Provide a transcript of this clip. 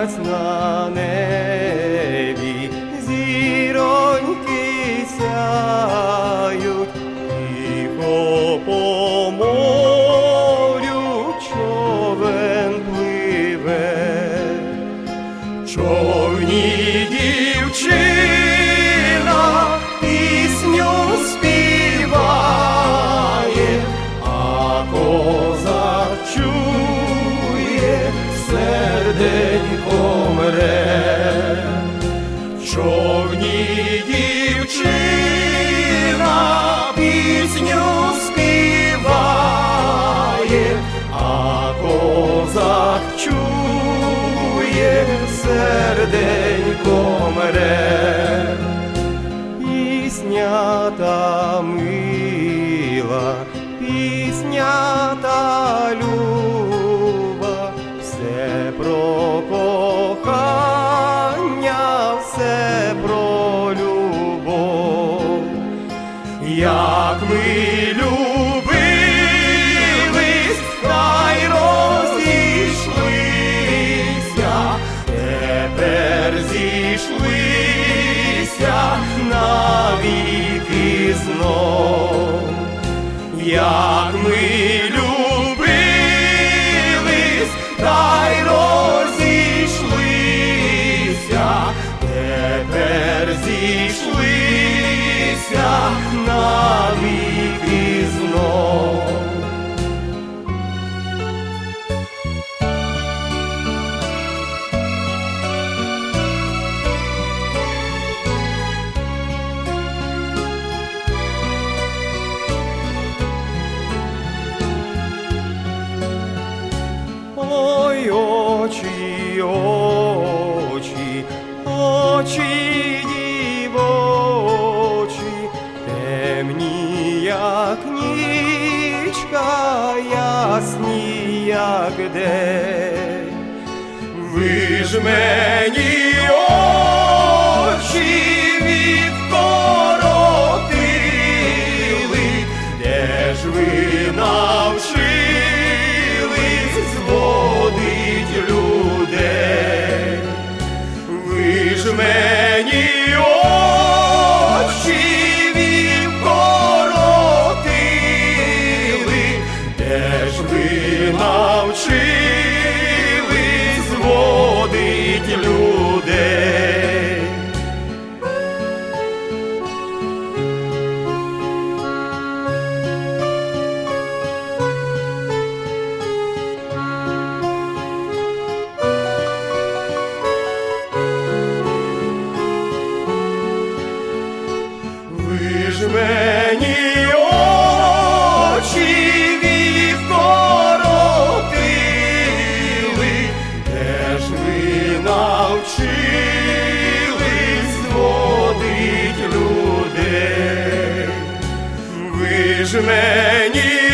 It's not. Та мила, пісня та люба, все про кохання, все про любов. Як Як ми любились, та й розійшлися, тепер зійшлися очі, очі, очі дівочі, темні, як нічка, ясні, як день. Ви ж мені очі відкоротили, де ж ви навчились ви навчились зводить людей? Ви ж Ви ж мені